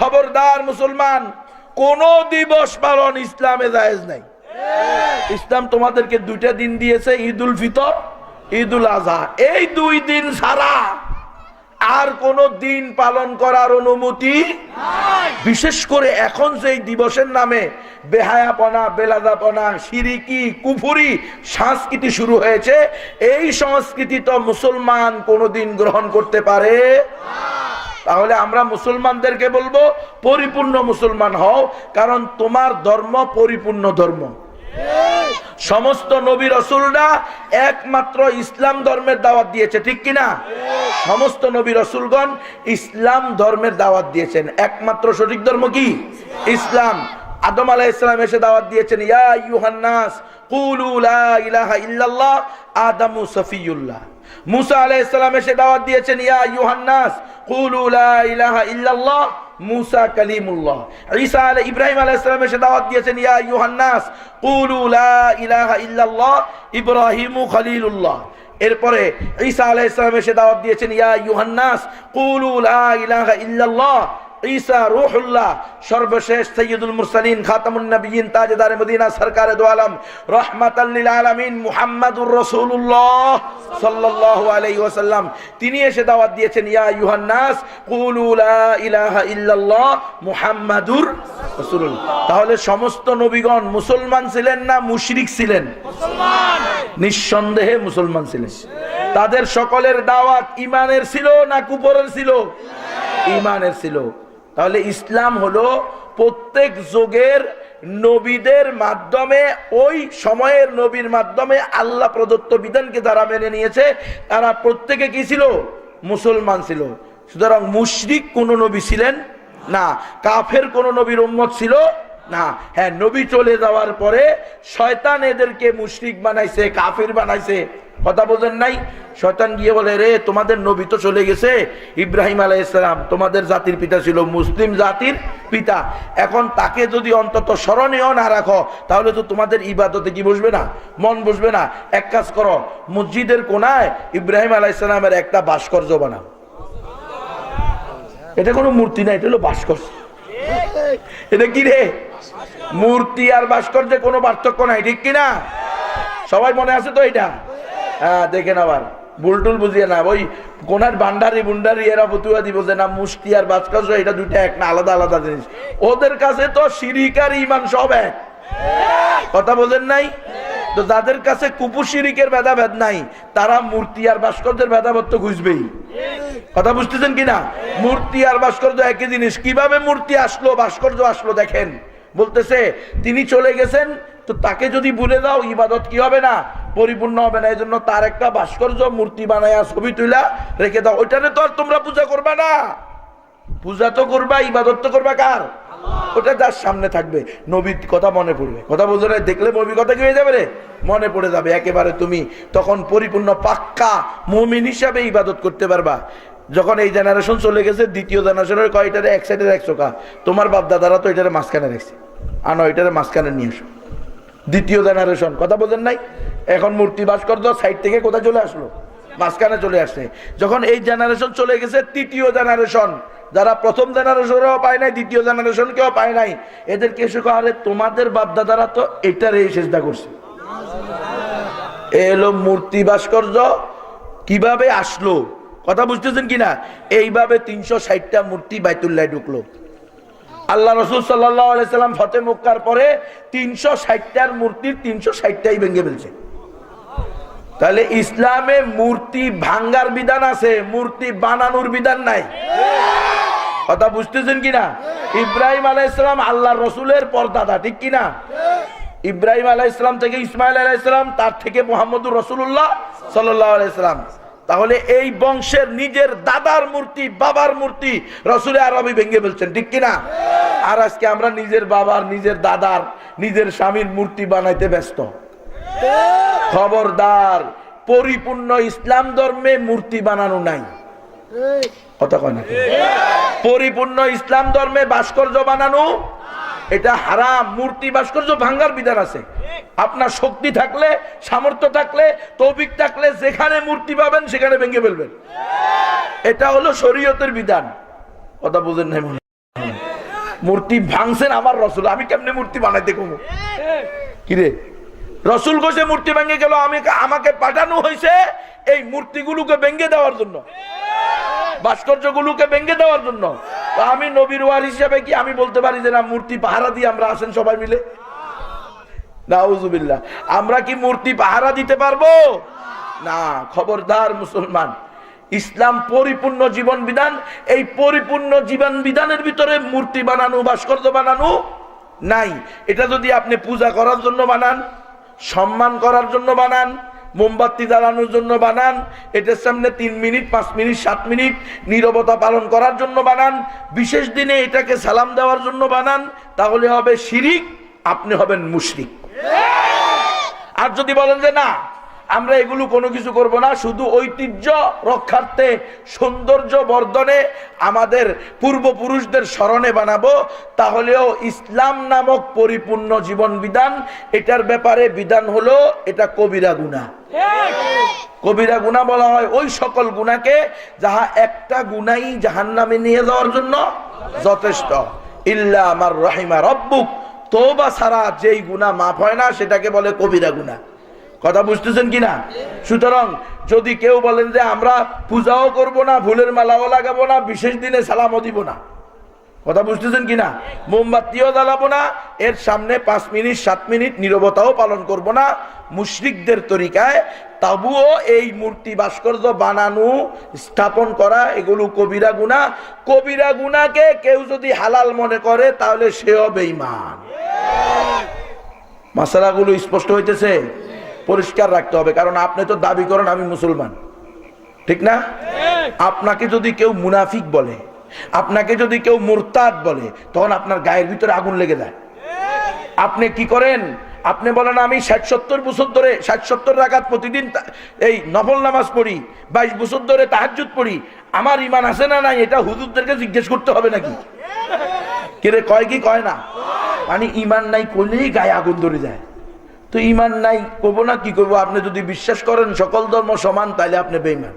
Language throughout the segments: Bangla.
খবরদার মুসলমান, কোন দিবস পালন ইসলামে জায়েজ নাই। ইসলাম তোমাদেরকে দুইটা দিন দিয়েছে ঈদ উল ফিতর ঈদ উল আজহা এই দুই দিন ছাড়া আর কোন দিন পালন করার অনুমতি বিশেষ করে এখন যে এই দিবসের নামে বেহায়াপনা, বেলাদাপনা, সিরিকি, কুফুরি সংস্কৃতি শুরু হয়েছে, এই সংস্কৃতি তো মুসলমান কোনোদিন গ্রহণ করতে পারে তাহলে আমরা মুসলমানদেরকে বলব, পরিপূর্ণ মুসলমান হও, কারণ তোমার ধর্ম পরিপূর্ণ ধর্ম। সমস্ত নবী রসুলরা একমাত্র ইসলাম ধর্মের দাওয়াত দিয়েছে, ঠিক কিনা? সমস্ত নবী রসুলগণ ইসলাম ধর্মের দাওয়াত দিয়েছেন। একমাত্র সঠিক ধর্ম কি? ইসলাম। আদম আলাহ ইসলাম এসে দাওয়াত দিয়েছেন, ইয়া ইউহান্নাস কুলু লা ইলাহা ইল্লাল্লাহ, আদামু সফিউল্লাহ। মুসা আলাইহিস সালাম এসে দাওয়াত দিয়েছেন, ইয়া ইউহান্নাস কুলু ইলাহা ইল্লাল্লাহ, মুসা কালিমুল্লাহ। ঈসা আলাই, ইব্রাহিম আলাইহিস সালাম এসে দাওয়াত দিয়েছেন, ইয়া ইউহান্নাস কুলু লা ইলাহা ইল্লাল্লাহ, ইব্রাহিমু খলিলুল্লাহ। এরপরে ঈসা আলাইহিস সালাম এসে দাওয়াত দিয়েছেন, ইয়া ইউহান্নাস কুলু লা ইলাহা ইল্লাল্লাহ ঈসা রূহুল্লাহ সর্বশেষ সৈয়দুল মুরসালিন খাতামুন নবিয়িন তাজদার মদিনা সরকার দো আলম রহমাতাল লিল আলামিন মুহাম্মাদুর রাসূলুল্লাহ সাল্লাল্লাহু আলাইহি ওয়াসাল্লাম। তিনি এসে দাওয়াত দিয়েছেন ইয়া আইয়ুহান নাস কুলু লা ইলাহা ইল্লাল্লাহ মুহাম্মাদুর রাসূলুল্লাহ। তাহলে সমস্ত নবীগণ মুসলমান ছিলেন না মুশরিক ছিলেন? নিঃসন্দেহে মুসলমান ছিলেন। তাদের সকলের দাওয়াত ইমানের ছিল না কুপরের ছিল? ইমানের! ছিল। তাহলে ইসলাম হলো প্রত্যেক যুগের নবীদের মাধ্যমে, ওই সময়ের নবীর মাধ্যমে আল্লাহ প্রদত্ত বিধানকে যারা মেনে নিয়েছে। তারা প্রত্যেকে কি ছিল? মুসলমান ছিল। সুতরাং মুশরিক কোন নবী ছিলেন না। কাফের কোন নবীর উম্মত ছিল না হ্যাঁ নবী চলে যাওয়ার পরে শয়তান এদেরকে মুশরিক বানাইছে, কাফির বানাইছে। কথা বোঝেন নাই? শয়তান গিয়ে বলে, রে, তোমাদের নবী তো চলে গেছে। ইব্রাহিম আলাইসালাম তোমাদের জাতির পিতা ছিল, মুসলিম জাতির পিতা। এখন তাকে যদি অন্তত স্মরণীয় না রাখো, তাহলে তো তোমাদের ইবাদতে কি বসবে না? মন বসবে না। এক কাজ করো, মসজিদের কোনায় ইব্রাহিম আলাইসালামের একটা ভাস্কর্য বানাও। এটা কোনো মূর্তি না, এটা হলো ভাস্কর্য। এটা কি রে? মূর্তি আর ভাস্কর্যে কোনো পার্থক্য নাই, ঠিক কিনা? সবাই মনে আছে তো এটা? হ্যাঁ দেখেন আবার। বুলটুল বুঝিয়ে না ওই কোনার ভান্ডারি বুন্ডারি এরা ফতুয়া দিব যে না, মুষ্টি আর ভাস্কর্য, এটা দুইটা এক না, আলাদা আলাদা জিনিস। ওদের কাছে তো শিরিকার ইমান সব এক। কথা বোঝেন নাই? তো যাদের কাছে কুপু শিরিকের ভেদাভেদ নাই, তারা মূর্তি আর ভাস্কর্যের ভেদাভেদ তো খুঁজবেই। কথা বুঝতেছেন কিনা? মূর্তি আর ভাস্কর্য একই জিনিস। কীভাবে মূর্তি আসলো, ভাস্কর্য আসলো, দেখেন। বলতেছে, তিনি চলে গেছেন, তো তাকে যদি ভুলে দাও ইবাদত কি হবে না? পরিপূর্ণ হবে না। এই জন্য তার একটা ভাস্কর্য, মূর্তি বানায়া ছবি তুলা রেখে দাও। ওইটা তো আর তোমরা পূজা করবা না। পূজা তো করবা, ইবাদত তো করবা কার? ওটা যার সামনে থাকবে। নবীর কথা মনে পড়বে। কথা বুঝো না? দেখলে নবীর কথা কি হয়ে যাবে রে? মনে পড়ে যাবে। একেবারে তুমি তখন পরিপূর্ণ পাক্কা মমিন হিসাবে ইবাদত করতে পারবা। যখন এই জেনারেশন চলে গেছে, দ্বিতীয় জেনারেশনের কয়টারে? এক সাইডের একশো কা। তোমার বাপদাদারা তো এটারে মাঝখানে রেখেছে। আনো এটারে মাঝখানে নিয়ে এসো। দ্বিতীয় জেনারেশন কথা বোঝেন নাই? এখন মূর্তি ভাস্কর্য সাইড থেকে কোথায় চলে আসলো? মাঝখানে চলে আসছে। যখন এই জেনারেশন চলে গেছে, তৃতীয় জেনারেশন যারা প্রথম জেনারেশনও পায় নাই, দ্বিতীয় জেনারেশন কেউ পায় নাই, এদেরকে এসে আরে, তোমাদের বাপদাদারা তো এটারে চেষ্টা করছে। এ মূর্তি ভাস্কর্য, কীভাবে আসলো? কথা বুঝতেছেন কিনা? এইভাবে তিনশো ষাটটা মূর্তি বাইতুল্লাহ ঢুকলো। আল্লাহ রসুল সাল্লাম ফতে মুক্কার পরে তিনশো ষাটটার মূর্তির তিনশো ষাটটাই ভেঙে ফেলছে। তাহলে ইসলামে মূর্তি ভাঙ্গার বিধান আছে, মূর্তি বানানোর বিধান নাই। কথা বুঝতেছেন কিনা? ইব্রাহিম আলাহ ইসলাম আল্লাহ রসুলের পরদাদা, ঠিক কিনা? ইব্রাহিম আলাহ ইসলাম থেকে ইসমাইল আলাহ ইসলাম তার থেকে মোহাম্মদুর রসুল্লাহ সাল্লাহ আলাইসালাম তাহলে এই বংশের নিজের দাদার মূর্তি, বাবার মূর্তি রসুলের আরবি ভেঙে ফেলছেন, ঠিক কিনা? আর আজকে আমরা নিজের বাবার, নিজের দাদার, নিজের স্বামীর মূর্তি বানাইতে ব্যস্ত। খবরদার, পরিপূর্ণ ইসলাম ধর্মে মূর্তি বানানো নাই। কথা কয় না পরিপূর্ণ ইসলাম ধর্মে ভাস্কর্য বানানো, এটা হারাম, মূর্তি ভাস্কর্য ভাঙ্গার বিধান আছে। আপনার শক্তি থাকলে, সামর্থ্য থাকলে, তৌফিক থাকলে, যেখানে মূর্তি পাবেন, সেখানে ভেঙে ফেলবেন। এটা হলো শরীয়তের বিধান। কথা বুঝেন নাই মনে মূর্তি ভাঙছেন আমার রসুল, আমি কেমনে মূর্তি বানাইতে কমু? কিরে? রসুল ঘোষে মূর্তি ভেঙে গেল আমি আমাকে পাঠানো হয়েছে এই মূর্তিগুলোকে ভেঙে দেওয়ার জন্য। ভাস্কর্যগুলোকে ভেঙে দেওয়ার জন্য। তো আমি নবীর ওয়ার হিসেবে কি আমি বলতে পারি যে না, মূর্তি পাহারা দিয়ে আমরা আসেন সবাই মিলে? নাউজুবিল্লাহ। আমরা কি মূর্তি পাহারা দিতে পারব? না, খবরদার মুসলমান। ইসলাম পরিপূর্ণ জীবন বিধান, এই পরিপূর্ণ জীবন বিধানের ভিতরে মূর্তি বানানো, ভাস্কর্য বানানো নাই। এটা যদি আপনি পূজা করার জন্য বানান, সম্মান করার জন্য বানান মোমবাতি জ্বালানোর জন্য বানান এটার সামনে তিন মিনিট পাঁচ মিনিট সাত মিনিট নিরবতা পালন করার জন্য বানান বিশেষ দিনে এটাকে সালাম দেওয়ার জন্য বানান তাহলে হবে শিরিক আপনি হবেন মুশরিক। আর যদি বলেন যে না আমরা এগুলো কোনো কিছু করব না, শুধু ঐতিহ্য রক্ষার্থে, সৌন্দর্য বর্ধনে আমাদের পূর্বপুরুষদের স্মরণে বানাবো। তাহলেও ইসলাম নামক পরিপূর্ণ জীবন বিধান, এটার ব্যাপারে বিধান হলো এটা কবিরা গুণা। কবিরা গুণা বলা হয় ওই সকল গুণাকে যাহা একটা গুণাই জাহান নামে নিয়ে যাওয়ার জন্য যথেষ্ট। ইল্লা আমার রহিমা রব্বুক তোবা ছাড়া যেই গুণা মাফ হয় না, সেটাকে বলে কবিরা গুণা। কথা বুঝতেছেন কিনা? সুতরাং যদি কেউ বলেন যে আমরা পূজাও করব না, ফুলের মালাও লাগাবো না, বিশেষ দিনে সালামও দিব না। কথা বুঝতেছেন কিনা? মোমবাতিও জ্বালাবো না, এর সামনে পাঁচ মিনিট, সাত মিনিট নিরবতাও পালন করব না। মুশরিকদের তরিকায় তাবুও এই মূর্তি ভাস্কর্য বানানো, স্থাপন করা, এগুলো কবিরা গুণা। কবিরা গুণাকে কেউ যদি হালাল মনে করে, তাহলে সেও বেইমান মাসালাগুলো স্পষ্ট হইতেছে? পরিষ্কার রাখতে হবে, কারণ আপনি তো দাবি করেন আমি মুসলমান। ঠিক না? আপনাকে যদি কেউ মুনাফিক বলে, আপনাকে যদি কেউ মুরতাদ বলে, তখন আপনার গায়ের ভিতরে আগুন লেগে যায়। আপনি কি করেন? আপনি বলেন, আমি ষাট সত্তর বছর ধরে ষাট সত্তর রাখাত প্রতিদিন এই নফল নামাজ পড়ি, বাইশ বছর ধরে তাহাজুদ পড়ি, আমার ইমান আছে না নাই? এটা হুজুরদেরকে জিজ্ঞেস করতে হবে নাকি? কেরে, কয় কি, কয় না? মানে ইমান নাই করলেই গায়ে আগুন ধরে যায়। তো ইমান নাই, করব না, কি করব? আপনি যদি বিশ্বাস করেন সকল ধর্ম সমান তাহলে আপনি বেইমান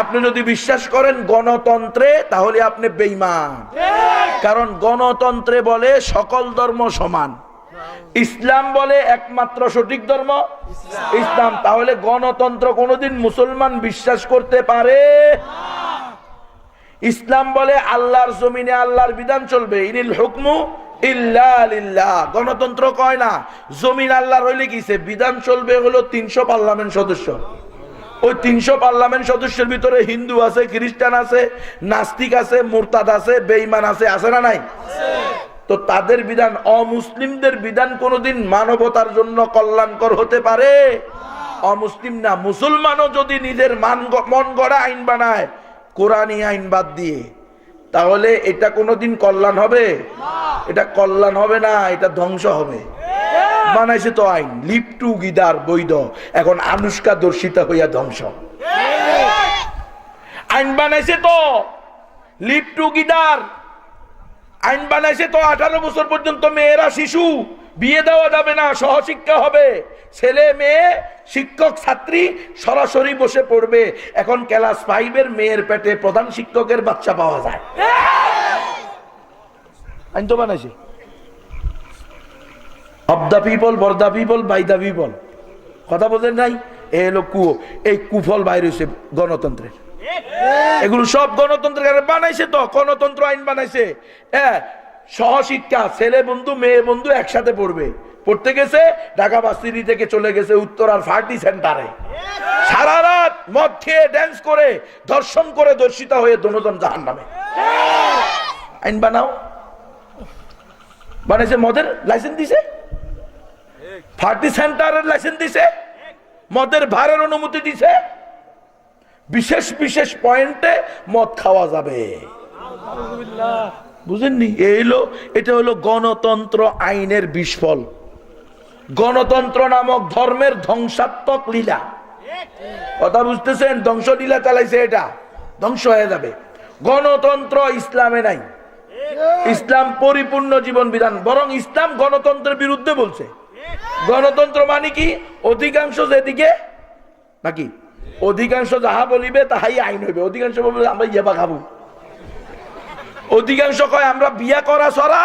আপনি যদি বিশ্বাস করেন গণতন্ত্রে, তাহলে আপনি বেইমান কারণ গণতন্ত্রে বলে সকল ধর্ম সমান। ইসলাম বলে একমাত্র সঠিক ধর্ম। ইসলাম, তাহলে গণতন্ত্র কোনোদিন মুসলমান বিশ্বাস করতে পারে? ইসলাম বলে আল্লাহর জমিনে আল্লাহর বিধান চলবে। ইনিল হুকমু গণতন্ত্র কয় না, জমিন আল্লাহ রইলে গিয়েছে বিধান চলবে হলো তিনশো পার্লামেন্ট সদস্য। ওই তিনশো পার্লামেন্ট সদস্যের ভিতরে হিন্দু আছে, খ্রিস্টান আছে, নাস্তিক আছে, মুরতাদ আছে, বেঈমান আছে আছে না নাই? তো তাদের বিধান, অমুসলিমদের বিধান কোনোদিন মানবতার জন্য কল্যাণকর হতে পারে? অমুসলিম না, মুসলমানও যদি নিজের মান মন গড়া আইন বানায় কোরআনী আইন বাদ দিয়ে। তাহলে এটা কোনোদিন কল্যাণ হবে? এটা কল্যাণ হবে না এটা ধ্বংস হবে। বানাইছে তো আইন লিপটু গিদার বৈধ এখন আনুষ্কা দর্শিতা হইয়া ধ্বংস। আইন বানাইছে তো লিপটু গিদার। আইন বানাইছে তো আঠারো বছর পর্যন্ত মেয়েরা শিশু। বিয়ে দেওয়া যাবে না সহশিক্ষা হবে। ছেলে মেয়ে শিক্ষক ছাত্রী সরাসরি বসে পড়বে। এখন ক্লাস ফাইভের মেয়ের পেটে প্রধান শিক্ষকের বাচ্চা পাওয়া যায়। আইন তো বানাইছে। Of the people for the people by the people কথা বলতেন নাই? এ হলো কুয়ো। এই কুফল বাইর হয়েছে গণতন্ত্রের। এগুলো সব গণতন্ত্রের কারণে বানাইছে তো গণতন্ত্র আইন বানাইছে। হ্যাঁ সহশিক্ষা, ছেলে বন্ধু, মেয়ে বন্ধু একসাথে পড়বে। পড়তে গেছে, ঢাকা বাস্তিরি থেকে চলে গেছে উত্তরার ফার্টি সেন্টারে। সারা রাত মদ খেয়ে ড্যান্স করে দর্শন করে দর্শিতা হয়ে দনোজন জাহান নামে আইন বানাও। বানাইছে মদের লাইসেন্স দিছে? ফার্টি সেন্টারের লাইসেন্স দিছে? মদের ভারের অনুমতি দিছে? বিশেষ বিশেষ পয়েন্টে মদ খাওয়া যাবে। বুঝেননি? এই হলো এটা হলো গণতন্ত্র আইনের বিস্ফল গণতন্ত্র নামক ধর্মের ধ্বংসাত্মক লীলা। কথা বুঝতেছেন? ধ্বংস লীলা চালাইছে এটা। ধ্বংস হয়ে যাবে। গণতন্ত্র ইসলামে নাই। ইসলাম পরিপূর্ণ জীবন বিধান। বরং ইসলাম গণতন্ত্রের বিরুদ্ধে বলছে। গণতন্ত্র মানে কি? অধিকাংশ যেদিকে নাকি? অধিকাংশ যাহা বলিবে তাহাই আইন হইবে। অধিকাংশ বলবে, আমরা ইয়াবা খাব। অধিকাংশ কয় আমরা বিয়া করা ছড়া